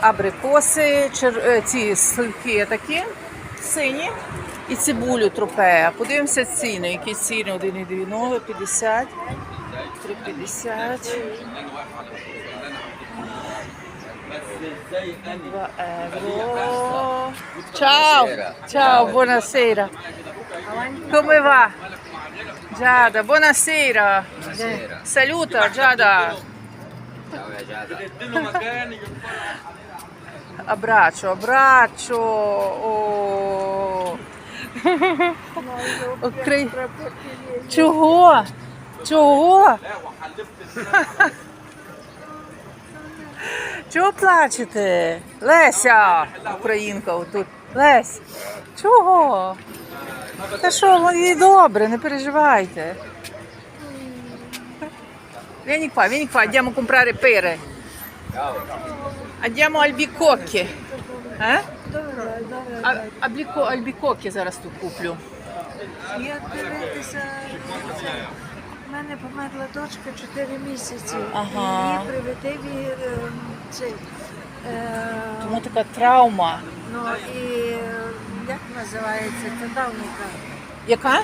абрикоси, чер... е, ці сливки такі сині і цибулю тропея. Подивимося ціни. Які ціни? 1,90, 50, 3,50. 2 euro. Ciao, ciao, buonasera. Come va? Giada. Buonasera. Saluta Giada. Abbraccio, abbraccio. Oh. Окрей. Чого? Чого? Чого плачете? Леся, українка отут. Лесь, чого? Та що, воно добре, не переживайте. Vieni qua, vieni qua, andiamo a comprare pere. Andiamo al bicocchi. Eh? А, абліко, альбікоки зараз тут куплю. Як дивитися, в мене померла дочка 4 місяці. Ага. Її привітив е, цей. Е, Тому така травма. ну і як називається це давника? Яка?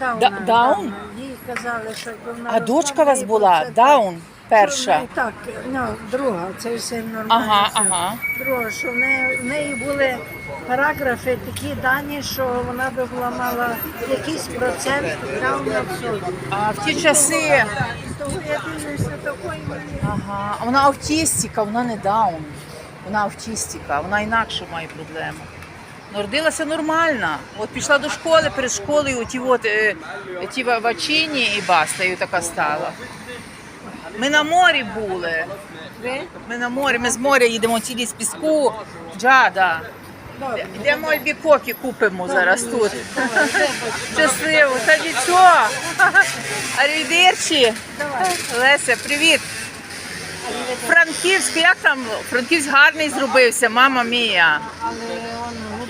Даун? Дауна. Їй казали, що якби вона А дочка у вас була? це- Даун перша. Так, ну, друга, це все нормально. Ага, все. ага. Друга, що в неї, в неї були параграфи, такі дані, що вона би була мала якийсь процент дауна в собі. А в ті часи. Того я дивлюся такої мені. Ага. А вона автістика, вона не даун. Вона автістика, вона інакше має проблему. Народилася нормально. От пішла до школи, перед школою ті, от, е, ті ва- вачині і баста, і така стала. Ми на морі були. Ми на морі, ми з моря їдемо цілі з піску. Джада. Йдемо альбікоки купимо зараз тут. Щасливо, та нічого. Арівідерчі. Леся, привіт. Франківськ, як там? Франківськ гарний зробився, мама мія. Але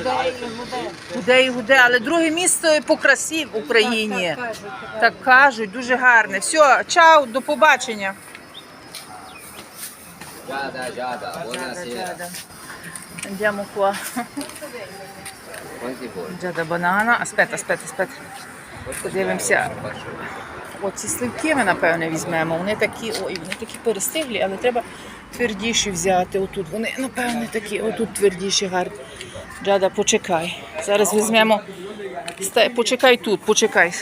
гуде і гуде. Гуде і гуде, але друге місто по красі в Україні. Так кажуть. Так кажуть, дуже гарне. Все, чао, до побачення. Giada, Giada, buonasera. Andiamo qua. Quanti vuoi? Банана. Аспета, аспета, аспета. Подивимося. Оці сливки ми, напевне, візьмемо. Вони такі, ой, вони такі перестиглі, але треба твердіші взяти. Отут вони, напевне, такі, отут твердіші гарні. Джада, почекай. Зараз візьмемо. Почекай тут, почекай.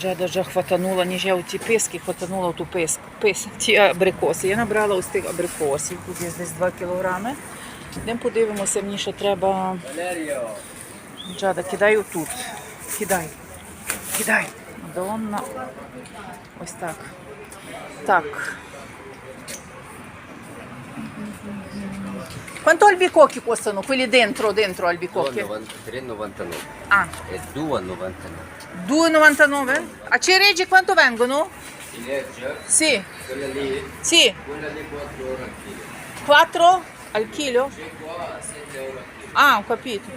Джада вже хватанула, ніж я оці писки хватанула ту писк, пис, ті абрикоси. Я набрала ось тих абрикосів, тут є десь 2 кілограми. Йдемо подивимося, мені ще треба. Джада, кидай отут. Кидай. Кидай. Мадонна. Ось так. Так. Quanto albicocchi costano? Quelli dentro, dentro albicocchi? 3,99 Ah, e 2,99. 2,99? A cereji quanto vengono? Ciliegia, Sì, quella lì, sì. quella lì 4 euro al chilo. 4 al chilo? C'è qua 7 euro al chilo. Ah, ho capito.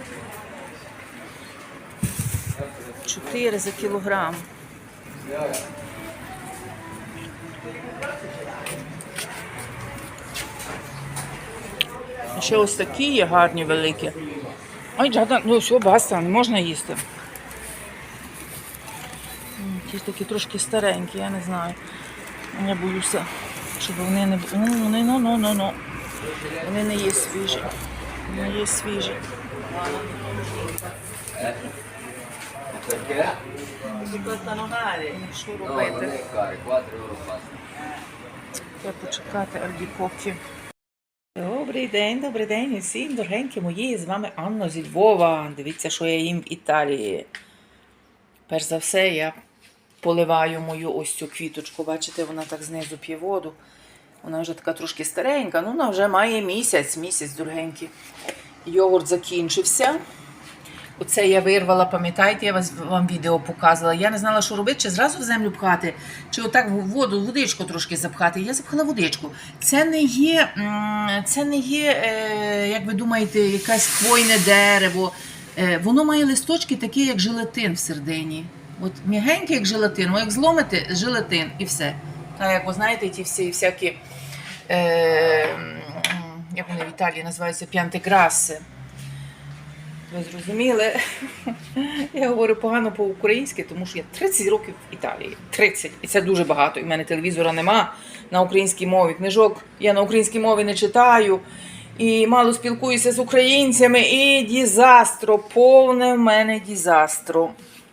4 за кілограм. Ще ось такі є гарні великі. Ой, джада, ну все, баста, не можна їсти. Ті такі трошки старенькі, я не знаю. Я боюся, щоб вони не ну, вони, ну, ну, ну, ну. Вони не є свіжі. Не є свіжі. Що робити? è caro, 4 euro basta. Треба почекати альбікоки. Добрий день, добрий день усім, дорогенькі мої. З вами Анна зі Львова. Дивіться, що я їм в Італії. Перш за все, я поливаю мою ось цю квіточку. Бачите, вона так знизу п'є воду. Вона вже така трошки старенька, ну вона вже має місяць, місяць дорогенький. Йогурт закінчився. Оце я вирвала, пам'ятаєте, я вас, вам відео показувала. Я не знала, що робити, чи зразу в землю пхати, чи отак в воду, водичку трошки запхати. Я запхала водичку. Це не є, це не є, е, як ви думаєте, якесь хвойне дерево. Е, Воно має листочки такі, як желатин всередині. От м'ягенький, як желатин, ви як зломите желатин і все. Так, як ви знаєте, ті всі всякі. Е, м, Італії називаються п'янтиграси. Ви зрозуміли? Я говорю погано по-українськи, тому що я 30 років в Італії. 30. І це дуже багато. І в мене телевізора нема на українській мові. Книжок я на українській мові не читаю. І мало спілкуюся з українцями. І дізастро, повне в мене дізастро.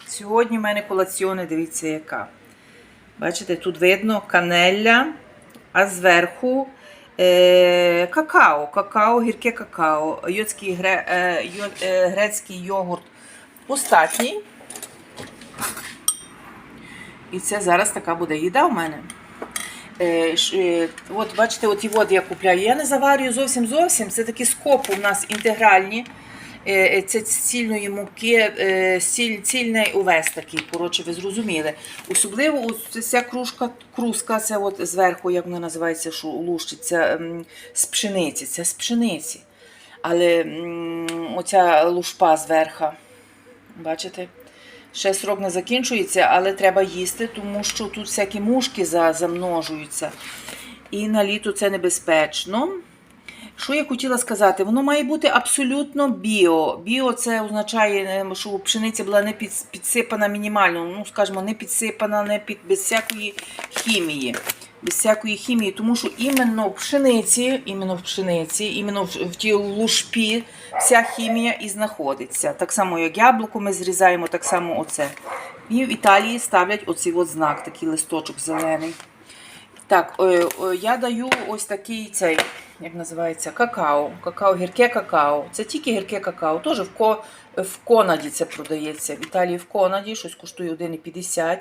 Сьогодні в мене колаціоне, дивіться, яка. Бачите, тут видно канелля, а зверху какао, какао, гірке какао, йодський е, е, грецький йогурт остатній. І це зараз така буде їда в мене. Е, е, от бачите, от і воду я купляю. Я не заварюю зовсім зовсім. Це такі скопи у нас інтегральні. Е, е, Це цільної муки, е, ціль, цільний увес такий, коротше, ви зрозуміли. Особливо ця кружка, круска, це от зверху, як вона називається, що лущиться, ем, з пшениці. Це з пшениці. Але оця лушпа зверху, бачите? Ще срок не закінчується, але треба їсти, тому що тут всякі мушки замножуються. І на літо це небезпечно. Що я хотіла сказати? Воно має бути абсолютно біо. Біо це означає, е, що пшениця була не підсипана мінімально, ну скажімо, не підсипана, не під без всякої хімії. Без всякої хімії, тому що іменно в пшениці, іменно в пшениці, іменно в, тій лушпі вся хімія і знаходиться. Так само, як яблуко ми зрізаємо, так само оце. І в Італії ставлять оцей от знак, такий листочок зелений. Так, е, е, я даю ось такий цей, як називається, какао. Какао, гірке какао. Це тільки гірке какао. Теж в, ко, в Конаді це продається. В Італії в Конаді щось коштує 1,50.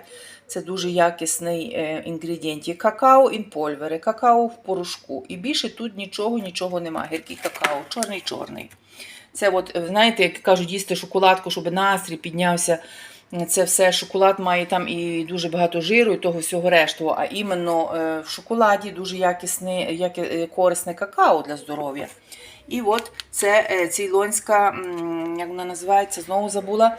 Це дуже якісний е, інгредієнт. Є какао ін польвери, какао в порошку. І більше тут нічого, нічого немає. Гіркий какао, чорний-чорний. Це от, знаєте, як кажуть, їсти шоколадку, щоб настрій піднявся. Це все шоколад має там і дуже багато жиру, і того всього решту. А іменно е, в шоколаді дуже якісне, яке, е, корисне какао для здоров'я. І от це е, цейлонська, як вона називається, знову забула.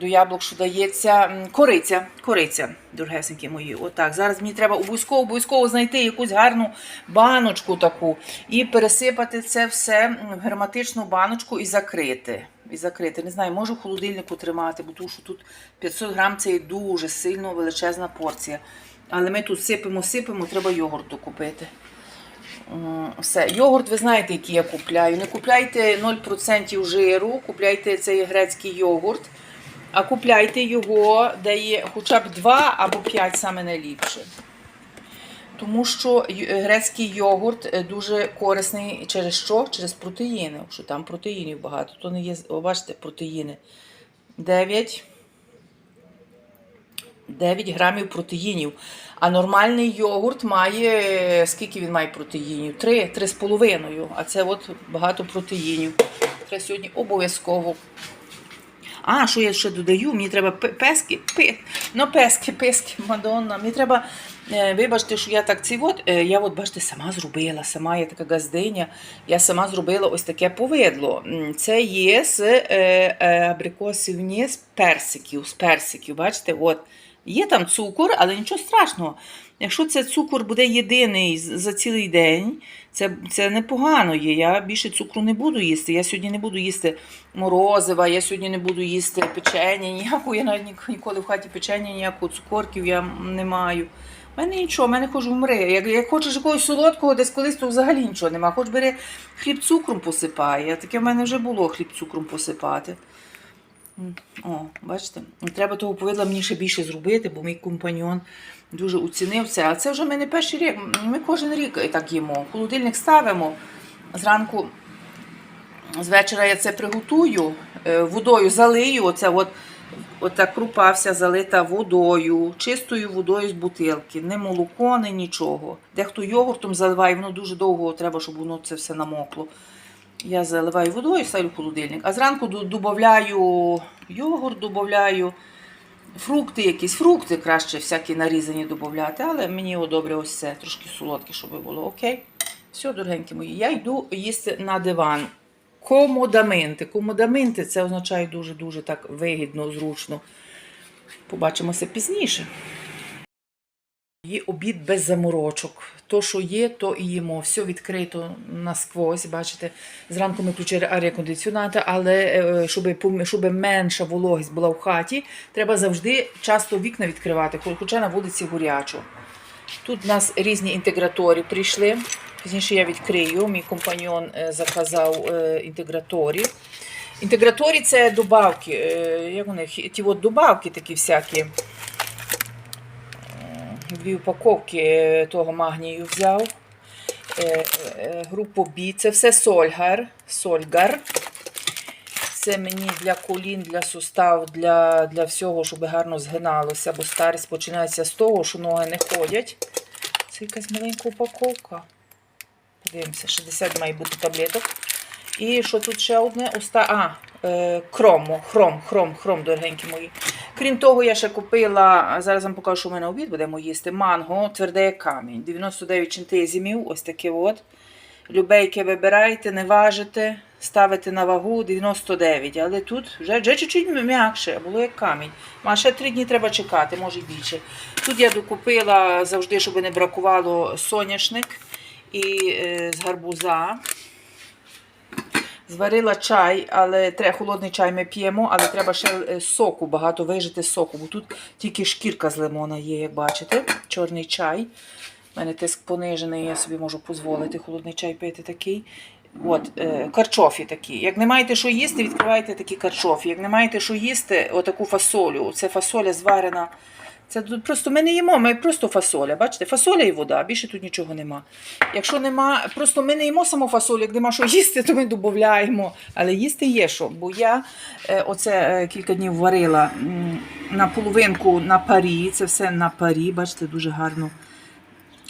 До яблук, що дається кориця. Кориця, дорогесенькі мої. Отак. Зараз мені треба обов'язково обов'язково знайти якусь гарну баночку таку і пересипати це все в герметичну баночку і закрити. І закрити. Не знаю, можу в холодильнику тримати, бо тому що тут 500 грам це є дуже сильно величезна порція. Але ми тут сипемо, сипемо, треба йогурту купити. Все, йогурт, ви знаєте, який я купляю. Не купляйте 0% жиру, купляйте цей грецький йогурт, а купляйте його, де є хоча б 2 або 5 саме найліпше. Тому що грецький йогурт е, дуже корисний через що? Через протеїни. Що там протеїнів багато. То не є, бачите, протеїни. 9, 9 грамів протеїнів. А нормальний йогурт має, е, скільки він має протеїнів? 3, 3,5. А це от багато протеїнів. Треба сьогодні обов'язково. А, що я ще додаю? Мені треба пески, пи, ну пески, пески, мадонна. Мені треба, е, вибачте, що я так ці от, е, я от, бачите, сама зробила, сама я така газдиня, я сама зробила ось таке повидло. Це є з е, е, абрикосів, ні, з персиків, з персиків, бачите, от. Є там цукор, але нічого страшного. Якщо це цукор буде єдиний за цілий день, це, це непогано є. Я більше цукру не буду їсти. Я сьогодні не буду їсти морозива, я сьогодні не буду їсти печення ніякого. Я навіть ніколи в хаті печення, ніякого цукорків я не маю. У мене нічого, в мене хоч вмри. Як, як хочеш якогось солодкого, десь колись, то взагалі нічого нема. Хоч бери хліб цукром посипай. Я Таке в мене вже було хліб цукром посипати. О, бачите, треба того повидла мені ще більше зробити, бо мій компаньон дуже оцінив це. А це вже ми не перший рік. Ми кожен рік так їмо. Холодильник ставимо. Зранку, з вечора я це приготую, е, водою залию. Оце от, ота крупа вся залита водою, чистою водою з бутилки. Не молоко, не нічого. Дехто йогуртом заливає, воно дуже довго треба, щоб воно це все намокло. Я заливаю водою, ставлю в холодильник. А зранку додаю йогурт, додаю фрукти, якісь фрукти краще всякі нарізані додати, але мені його добре ось це, трошки солодке, щоб було. Окей? Все, дорогенькі мої, я йду їсти на диван. Комодаменти. Комодаменти це означає дуже-дуже так вигідно, зручно. Побачимося пізніше. Є обід без заморочок. То, що є, то і їмо. Все відкрито насквозь. Бачите, зранку ми включили аерокондиціонатор, але е, щоб, щоб менша вологість була в хаті, треба завжди часто вікна відкривати, хоча на вулиці горячо. Тут у нас різні інтегратори прийшли. Пізніше я відкрию. Мій компаньон е, заказав е, інтегратори. Інтеграторі це добавки. е, Як вони? Ті от добавки такі всякі дві упаковки того магнію взяв. Групу Бі. Це все сольгар. Сольгар. Це мені для колін, для сустав, для, для всього, щоб гарно згиналося, бо старість починається з того, що ноги не ходять. Це якась маленька упаковка. Подивимося, 60 має бути таблеток. І що тут ще одне? Оста... А, е, крому, хром, хром, хром, дорогенькі мої. Крім того, я ще купила, зараз вам покажу, що в мене обід будемо їсти. Манго, тверде камінь. 99 чинтизімів, ось таке от. Любейке вибирайте, не важите, ставите на вагу 99. Але тут вже, вже чуть-чуть м'якше, було як камінь. А ще три дні треба чекати, може більше. Тут я докупила завжди, щоб не бракувало соняшник і е, з гарбуза. Зварила чай, але треба холодний чай ми п'ємо, але треба ще е, соку, багато вижити соку, бо тут тільки шкірка з лимона є, як бачите. Чорний чай. У мене тиск понижений, я собі можу дозволити холодний чай пити такий. От, е, карчофі такі. Як не маєте що їсти, відкривайте такі карчофі. Як не маєте що їсти, отаку фасолю. Це фасоля зварена. Це тут просто ми не їмо, ми просто фасоля. Бачите, фасоля і вода, більше тут нічого нема. Якщо нема, просто ми не їмо саму фасоль, як нема що їсти, то ми додаємо. Але їсти є що. Бо я е, оце е, кілька днів варила на половинку на парі. Це все на парі. Бачите, дуже гарно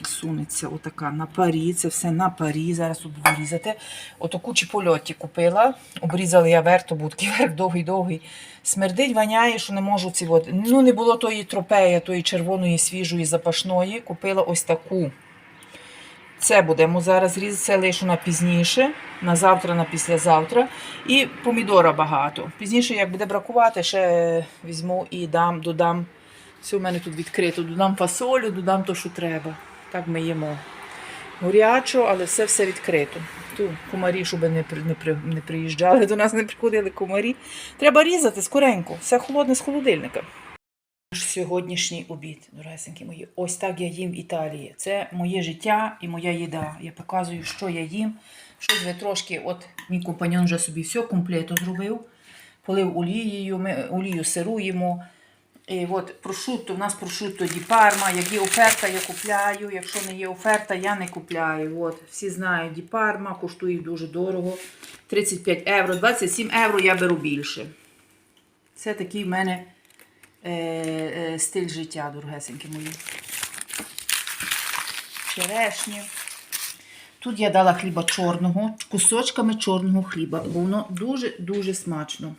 сунеться отака на парі. Це все на парі. Зараз тут буду різати. Отаку купила. Обрізала я то верх довгий-довгий. Смердить, воняє, що не можу ці от. Ну, не було тої тропеї, тої червоної, свіжої, запашної. Купила ось таку. Це будемо зараз різати, це лишу на пізніше, на завтра, на післязавтра. І помідора багато. Пізніше, як буде бракувати, ще візьму і дам, додам. Все в мене тут відкрито. Додам фасолю, додам то, що треба. Так ми їмо. Горячо, але все все відкрито. Ту комарі, щоб не, не, не приїжджали, до нас не приходили комарі. Треба різати скоренько, все холодне з холодильника. Сьогоднішній обід, дорогесенькі мої. Ось так я їм в Італії. Це моє життя і моя їда. Я показую, що я їм. Щось ви трошки, от мій компаньон вже собі все комплето зробив. Полив олією, ми олію сируємо. І от прошутто, в нас прошутто ді парма. Як є оферта, я купляю. Якщо не є оферта, я не купляю. От, всі знають, ді парма коштує дуже дорого. 35 євро, 27 євро я беру більше. Це такий в мене е, е, стиль життя, дорогесенькі мої. Черешні. Тут я дала хліба чорного, кусочками чорного хліба, бо воно дуже-дуже смачно.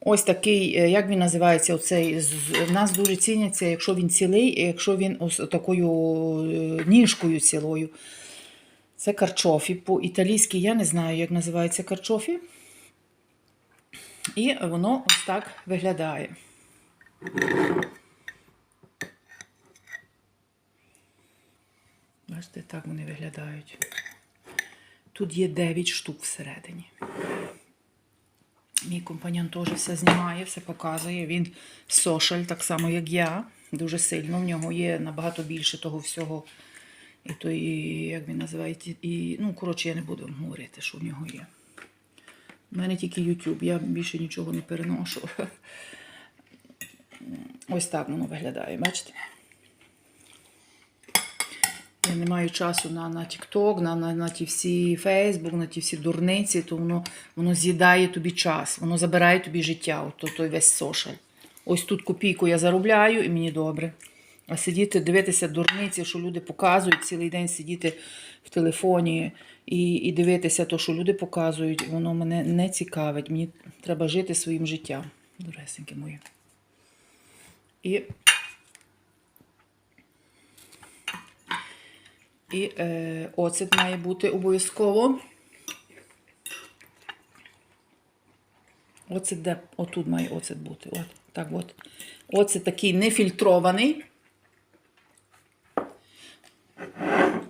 Ось такий, е, як він називається, оцей, нас дуже ціняться, якщо він цілий, якщо він ось такою е, ніжкою цілою. Це карчофі. По-італійськи я не знаю, як називається карчофі. І воно ось так виглядає. Бачите, так вони виглядають. Тут є 9 штук всередині. Мій компаньон теж все знімає, все показує. Він сошаль, так само, як я. Дуже сильно. В нього є набагато більше того всього. І то, і, як він називається, і, ну, коротше, я не буду вам говорити, що в нього є. У мене тільки YouTube, я більше нічого не переношу. Ось так воно виглядає, бачите? Я не маю часу на, на TikTok, на, на, на ті всі Facebook, на ті всі дурниці, то воно, воно з'їдає тобі час, воно забирає тобі життя, от, то- той весь сошаль. Ось тут копійку я заробляю і мені добре. А сидіти, дивитися дурниці, що люди показують, цілий день сидіти в телефоні і, і дивитися те, що люди показують, воно мене не цікавить. Мені треба жити своїм життям, доресеньки мої. І І е, оцет має бути обов'язково. Оцет де, отут має оцет бути. От, так от. Оцет такий нефільтрований.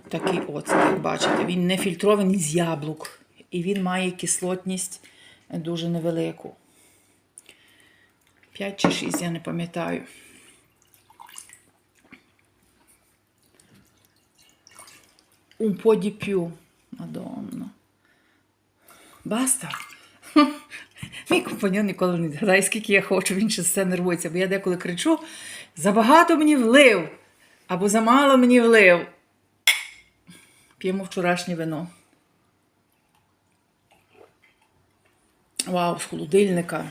Такий оцет, як бачите, він не фільтрований з яблук. І він має кислотність дуже невелику. 5 чи 6, я не пам'ятаю. Un po' di più. Madonna. Баста. Мій компаньон ніколи не згадає, скільки я хочу, він ще все нервується, бо я деколи кричу: забагато мені влив, або замало мені влив. П'ємо вчорашнє вино. Вау, з холодильника.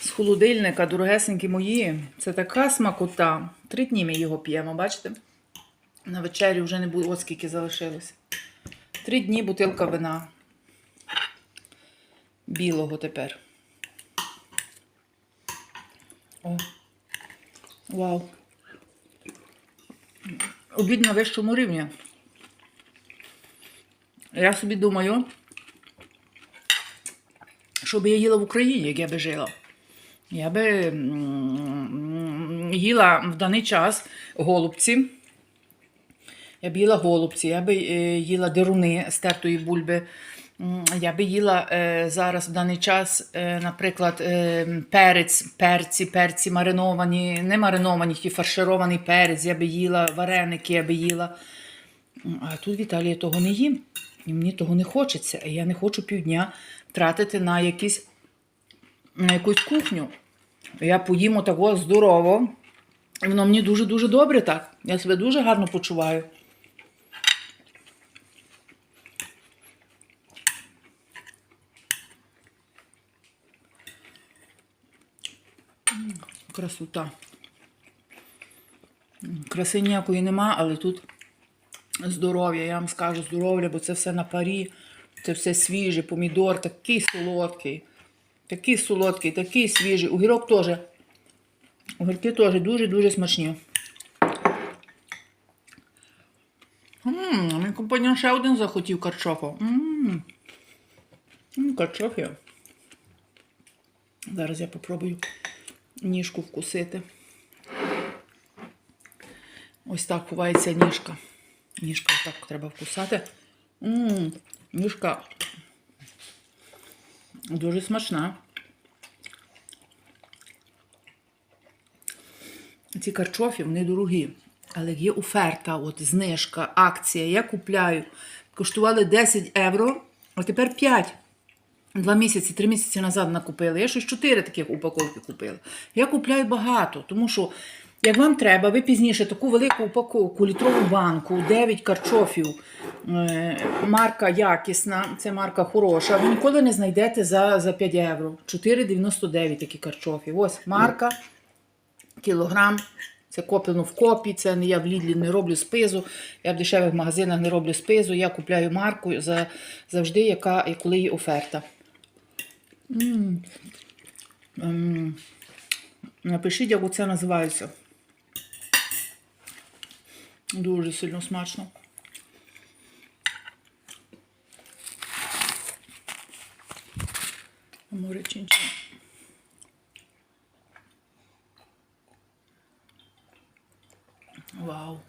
З холодильника, дорогесенькі мої. Це така смакота. Три дні ми його п'ємо, бачите? На вечерю вже не було, от скільки залишилося. Три дні бутилка вина. Білого тепер. О. Вау. Обід на вищому рівні. Я собі думаю, що би я їла в Україні, як я би жила. Я би їла в даний час голубці. Я б їла голубці, я би е, їла деруни з тертої бульби. Я би їла е, зараз в даний час, е, наприклад, перець, перці, перці мариновані, не мариновані, ті фарширований перець, я би їла, вареники я би їла. А тут в Італії того не їм. І мені того не хочеться. Я не хочу півдня тратити на якісь, на якусь кухню. Я поїм отако здорово. Воно мені дуже-дуже добре так. Я себе дуже гарно почуваю. Красота. Краси ніякої нема, але тут здоров'я, я вам скажу здоров'я, бо це все на парі, це все свіже, помідор такий солодкий, такий солодкий, такий свіжий. Огірок теж. Огірки теж дуже-дуже смачні. Ммм, мій компаньон ще один захотів карчофу. Ммм. Карчофі. Зараз я попробую ніжку вкусити. Ось так ховається ніжка. Ніжка так треба вкусати. Ммм, ніжка дуже смачна. Ці карчофі, вони дорогі. Але є оферта, от знижка, акція. Я купляю. Коштували 10 євро, а тепер 5. Два місяці, три місяці назад накупили. Я щось чотири таких упаковки купила. Я купляю багато, тому що, як вам треба, ви пізніше таку велику упаковку, літрову банку, 9 карчофів, е, марка якісна, це марка хороша. Ви ніколи не знайдете за, за 5 євро. 4,99 такі карчофі. Ось марка, кілограм. Це куплено в копі, це не я в Лідлі не роблю спизу, я в дешевих магазинах не роблю спизу, я купляю марку за, завжди, яка, коли є оферта. Ем. Напишіть, як оце називається. Дуже сильно смачно. Море чинче. Вау.